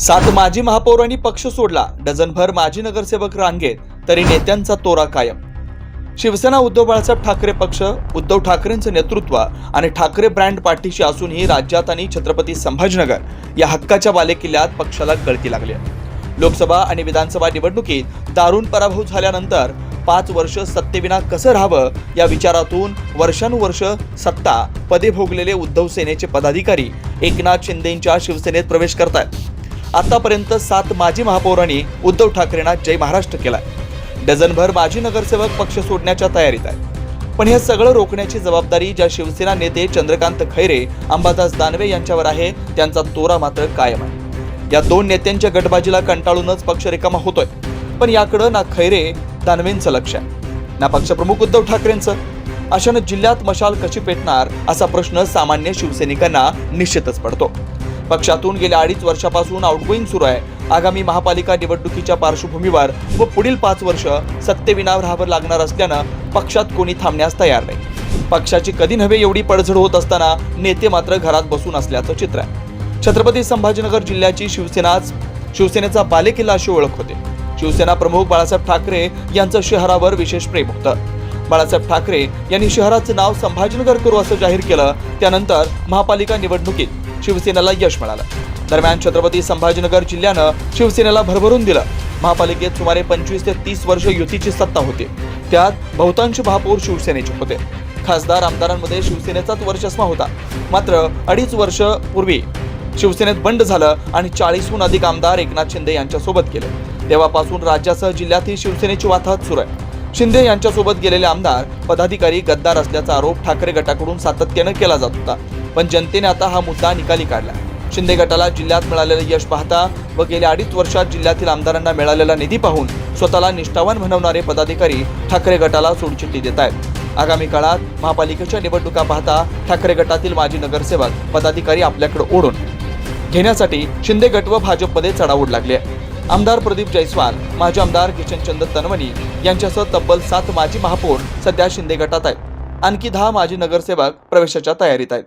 सात माजी महापौरांनी पक्ष सोडला डझनभर माजी नगरसेवक रांगेत तरी नेत्यांचा तोरा कायम. शिवसेना उद्धव बाळासाहेब ठाकरे पक्ष उद्धव ठाकरेंचं नेतृत्व आणि ठाकरे ब्रँड पाठीशी असूनही राज्यात आणि छत्रपती संभाजीनगर या हक्काच्या बालेकिल्ल्यात पक्षाला गळती लागली लोकसभा आणि विधानसभा निवडणुकीत दारुण पराभव झाल्यानंतर पाच वर्ष सत्तेविना कसं राहावं या विचारातून वर्षानुवर्ष सत्ता पदे भोगलेले उद्धव सेनेचे पदाधिकारी एकनाथ शिंदेंच्या शिवसेनेत प्रवेश करतात आतापर्यंत सात माजी महापौरांनी उद्धव ठाकरेंना जय महाराष्ट्र केलाय. डझनभर माजी नगरसेवक पक्ष सोडण्याच्या तयारीत आहे पण हे सगळं रोखण्याची जबाबदारी ज्या शिवसेना नेते चंद्रकांत खैरे अंबादास दानवे यांच्यावर आहे त्यांचा तोरा मात्र कायम आहे. या दोन नेत्यांच्या गटबाजीला कंटाळूनच पक्ष रिकामा होतोय. पण याकडं ना खैरे दानवेंचं लक्ष आहे. ना पक्षप्रमुख उद्धव ठाकरेंचं. अशानं जिल्ह्यात मशाल कशी पेटणार असा प्रश्न सामान्य शिवसैनिकांना निश्चितच पडतो. पक्षातून गेल्या अडीच वर्षापासून आउटगोईंग सुरू आहे. आगामी महापालिका निवडणुकीच्या पार्श्वभूमीवर व पुढील पाच वर्ष सत्तेविना राहावं लागणार असल्यानं पक्षात कोणी थांबण्यास तयार नाही. पक्षाची कधी नव्हे एवढी पडझड होत असताना नेते मात्र घरात बसून असल्याचं चित्र आहे. छत्रपती संभाजीनगर जिल्ह्याची शिवसेनाच शिवसेनेचा बालेकिल्ला अशी ओळख होते. शिवसेना प्रमुख बाळासाहेब ठाकरे यांचं शहरावर विशेष प्रेम होतं. बाळासाहेब ठाकरे यांनी शहराचं नाव संभाजीनगर करू असं जाहीर केलं. त्यानंतर महापालिका निवडणुकीत शिवसेनेला यश मिळालं. दरम्यान छत्रपती संभाजीनगर जिल्ह्यानं शिवसेनेला भरभरून दिलं. महापालिकेत सुमारे पंचवीस ते तीस वर्ष युतीची सत्ता होती. त्यात बहुतांश महापौर शिवसेनेचे होते. खासदार आमदारांमध्ये शिवसेनेचाच वर्चस्व होता. मात्र अडीच वर्ष पूर्वी शिवसेनेत बंड झालं आणि चाळीसहून अधिक आमदार एकनाथ शिंदे यांच्यासोबत गेले. तेव्हापासून राज्यासह जिल्ह्यातही शिवसेनेची वाताहत सुरू आहे. शिंदे यांच्यासोबत गेलेले आमदार पदाधिकारी गद्दार असल्याचा आरोप ठाकरे गटाकडून सातत्यानं केला जात होता. पण जनतेने आता हा मुद्दा निकाली काढला. शिंदे गटाला जिल्ह्यात मिळालेलं यश पाहता व गेल्या अडीच वर्षात जिल्ह्यातील आमदारांना मिळालेला निधी पाहून स्वतःला निष्ठावान म्हणवणारे पदाधिकारी ठाकरे गटाला सोडचिठ्ठी देत आहेत. आगामी काळात महापालिकेच्या निवडणुका पाहता ठाकरे गटातील माजी नगरसेवक पदाधिकारी आपल्याकडे ओढून. घेण्यासाठी शिंदे गट व भाजपमध्ये चढाओढ लागली आहे. आमदार प्रदीप जयस्वाल माजी आमदार किशनचंद्र तनवणी यांच्यासह तब्बल सात माजी महापौर सध्या शिंदे गटात आहेत. आणखी दहा माजी नगरसेवक प्रवेशाच्या तयारीत आहेत.